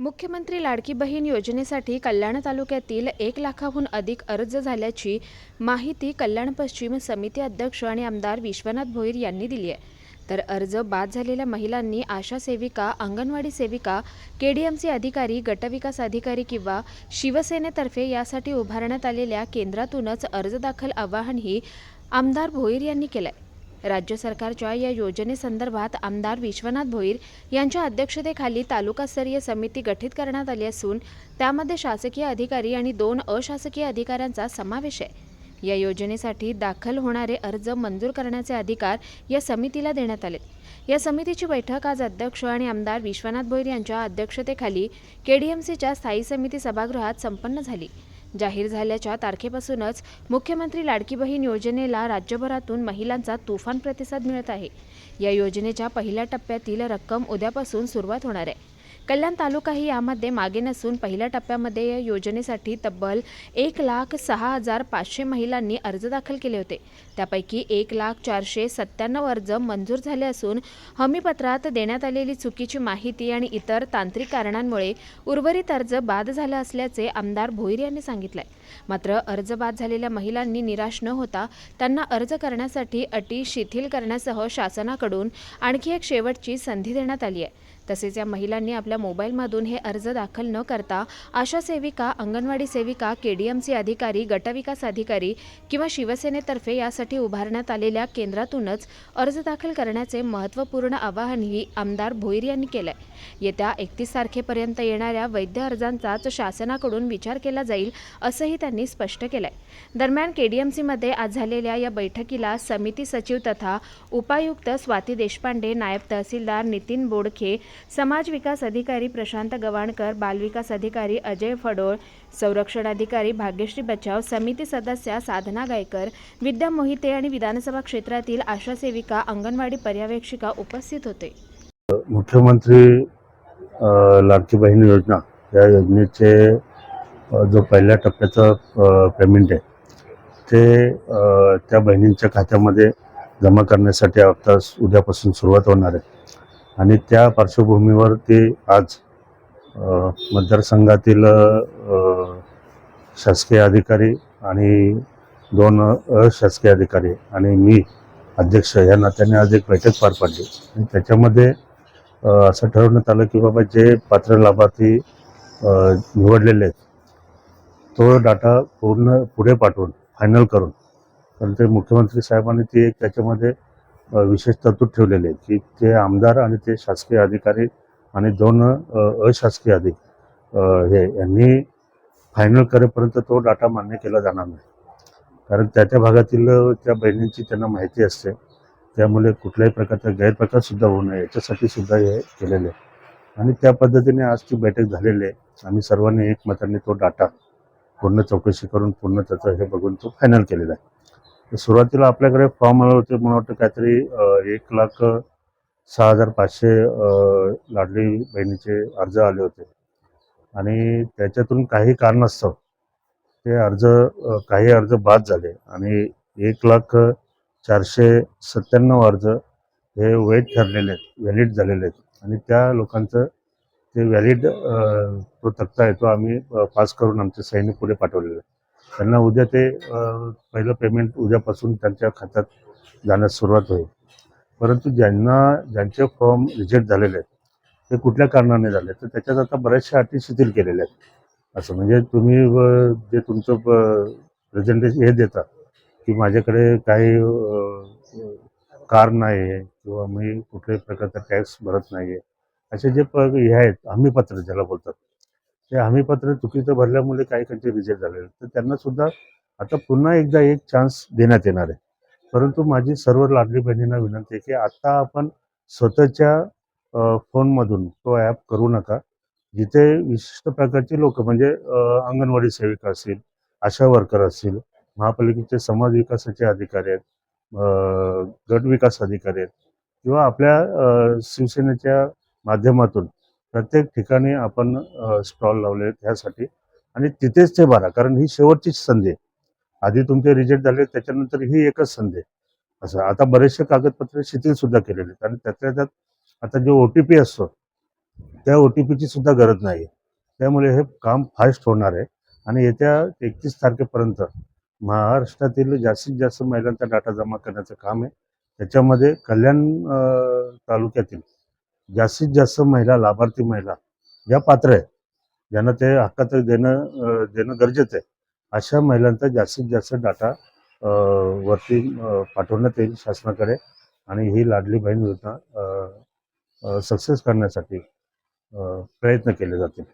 मुख्यमंत्री लाडकी बहीण योजनेसाठी कल्याण तालुक्यातील एक लाखाहून अधिक अर्ज झाल्याची माहिती कल्याण पश्चिम समिती अध्यक्ष आणि आमदार विश्वनाथ भोईर यांनी दिली आहे. तर अर्ज बाद झालेल्या महिलांनी आशा सेविका अंगणवाडी सेविका के डी एम सी अधिकारी गटविकास अधिकारी किंवा शिवसेनेतर्फे यासाठी उभारण्यात आलेल्या केंद्रातूनच अर्ज दाखल आवाहनही आमदार भोईर यांनी केलं आहे राज्य सरकारच्या या योजनेसंदर्भात आमदार विश्वनाथ भोईर यांच्या अध्यक्षतेखाली तालुकास्तरीय समिती गठीत करण्यात आली असून त्यामध्ये शासकीय अधिकारी आणि दोन अशासकीय अधिकाऱ्यांचा समावेश आहे. या योजनेसाठी दाखल होणारे अर्ज मंजूर करण्याचे अधिकार या समितीला देण्यात आले या समितीची बैठक आज अध्यक्ष आणि आमदार विश्वनाथ भोईर यांच्या अध्यक्षतेखाली केडीएमसीच्या स्थायी समिती सभागृहात संपन्न झाली. जाहीर झाल्याच्या तारखेपासूनच मुख्यमंत्री लाडकी बहीण योजनेला राज्यभरातून महिलांचा तुफान प्रतिसाद मिळत आहे. या योजनेच्या पहिल्या टप्प्यातील रक्कम उद्यापासून सुरुवात होणार आहे. कल्याण तालुकाही यामध्ये मागे नसून पहिल्या टप्प्यामध्ये या योजनेसाठी तब्बल एक लाख सहा हजार पाचशे महिलांनी अर्ज दाखल केले होते. त्यापैकी एक लाख चारशे सत्त्याण्णव अर्ज मंजूर झाले असून हमीपत्रात देण्यात आलेली चुकीची माहिती आणि इतर तांत्रिक कारणांमुळे उर्वरित अर्ज बाद झाला असल्याचे आमदार भोईर यांनी सांगितलंय. मात्र अर्ज बाद झालेल्या महिलांनी निराश न होता त्यांना अर्ज करण्यासाठी अटी शिथिल करण्यासह शासनाकडून आणखी एक शेवटची संधी देण्यात आली आहे. तसेच या महिलांनी आपल्या मोबाईलमधून हे अर्ज दाखल न करता आशा सेविका अंगणवाडी सेविका सी अधिकारी गटविकास अधिकारी किंवा शिवसेनेतर्फे यासाठी उभारण्यात आलेल्या केंद्रातूनच अर्ज दाखल करण्याचे महत्त्वपूर्ण आवाहनही आमदार भोईर यांनी केलंय. येत्या एकतीस तारखेपर्यंत येणाऱ्या वैद्य अर्जांचाच शासनाकडून विचार केला जाईल असंही त्यांनी स्पष्ट केलंय. दरम्यान केडीएमसीमध्ये आज झालेल्या या बैठकीला समिती सचिव तथा उपायुक्त स्वाती देशपांडे नायब तहसीलदार नितीन बोडखे समाज विकास अधिकारी प्रशांत गवाणकर बालविकास अधिकारी अजय फडोळ संरक्षण अधिकारी भाग्यश्री बचाव समिती सदस्या साधना गायकर विद्या मोहिते आणि विधानसभा क्षेत्रातील आशा सेविका अंगणवाडी पर्यवेक्षिका उपस्थित होते. मुख्यमंत्री लाडकी बहीण योजना या योजनेचे जो पहिल्या टप्प्याचं पेमेंट आहे ते त्या बहिणींच्या खात्यामध्ये जमा करण्यासाठी आता उद्यापासून सुरुवात होणार आहे. आणि त्या पार्श्वभूमीवर ते आज मतदारसंघातील शासकीय अधिकारी आणि दोन अशासकीय अधिकारी आणि मी अध्यक्ष या नात्याने आज एक बैठक पार पाडली. आणि त्याच्यामध्ये असं ठरवण्यात आलं की बाबा जे पात्र लाभार्थी निवडलेले आहेत तो डाटा पूर्ण पुढे पाठवून फायनल करून. पण ते मुख्यमंत्री साहेबांनी ती एक त्याच्यामध्ये विशेष तरतूद ठेवलेली आहे की ते आमदार आणि ते शासकीय अधिकारी आणि दोन अशासकीय अधिक हे यांनी फायनल करेपर्यंत तो डाटा मान्य केला जाणार नाही. कारण त्या त्या भागातील त्या बहिणींची त्यांना माहिती असते. त्यामुळे कुठल्याही प्रकारचा गैरप्रकार सुद्धा होऊ नये. याच्यासाठी सुद्धा हे केलेले आहे. आणि त्या पद्धतीने आज ती बैठक झालेली आहे. आम्ही सर्वांनी एकमताने तो डाटा पूर्ण चौकशी करून पूर्ण त्याचं हे बघून तो फायनल केलेला आहे. सुरुवातीला आपल्याकडे फॉर्म आले होते मला वाटतं काहीतरी एक लाख सहा हजार पाचशे लाडली बहिणीचे अर्ज आले होते. आणि त्याच्यातून काही कारणास्तव ते अर्ज काही अर्ज बाद झाले. आणि एक लाख चारशे सत्त्याण्णव अर्ज हे वैध ठरलेले आहेत व्हॅलिड झालेले आहेत. आणि त्या लोकांचं ते व्हॅलिड तो तक्ता येतो आम्ही पास करून आमचे सैनिक पुढे पाठवलेले आहे त्यांना उद्या ते पहिलं पेमेंट उद्यापासून त्यांच्या खात्यात जाण्यास सुरुवात होईल. परंतु ज्यांना ज्यांचे फॉर्म रिजेक्ट झालेले आहेत ते कुठल्या कारणाने झाले? तर त्याच्यात आता बऱ्याचशा अटी शिथिल केलेल्या आहेत. असं म्हणजे तुम्ही जे तुमचं प्रेझेंटेशन हे देता की माझ्याकडे काही कार नाही आहे किंवा मी कुठल्याही प्रकारचा टॅक्स भरत नाही आहे. असे जे प हे आहेत हमीपत्र ज्याला बोलतात ते हमीपत्र चुकीचं भरल्यामुळे काही त्यांचे रिजेक्ट झालेले आहेत. तर त्यांना सुद्धा आता पुन्हा एकदा एक चान्स देण्यात येणार आहे परंतु माझी सर्व लाडली बहिणींना विनंती आहे की आता आपण स्वतःच्या फोनमधून तो ॲप करू नका जिथे विशिष्ट प्रकारची लोक म्हणजे अंगणवाडी सेविका असतील आशा वर्कर असतील महापालिकेचे समाज विकासाचे अधिकारी आहेत गट विकास अधिकारी आहेत किंवा आपल्या शिवसेनेच्या माध्यमातून प्रत्येक ठिकाणी आपण स्टॉल लावले आहेत ह्यासाठी. आणि तिथेच ते भरा कारण ही शेवटचीच संधी आहे. आधी तुमचे रिजेक्ट झाले त्याच्यानंतर ही एकच संधी आहे. असं आता बरेचसे कागदपत्र शिथिल सुद्धा केलेले आहेत. आणि त्यातल्या त्यात आता जो ओ टी पी असतो त्या ओ टी पीची सुद्धा गरज नाही. त्यामुळे हे काम फास्ट होणार आहे. आणि येत्या एकतीस तारखेपर्यंत महाराष्ट्रातील जास्तीत जास्त महिलांचा डाटा जमा करण्याचं काम आहे. त्याच्यामध्ये कल्याण तालुक्यातील जास्तीत जास्त महिला लाभार्थी महिला ज्या पात्र आहे ज्यांना ते हक्काचं देणं देणं गरजेचं आहे. अशा महिलांचा जास्तीत जास्त डाटा वरती पाठवण्यात येईल शासनाकडे आणि ही लाडली बहीण योजना सक्सेस करण्यासाठी प्रयत्न केले जातील.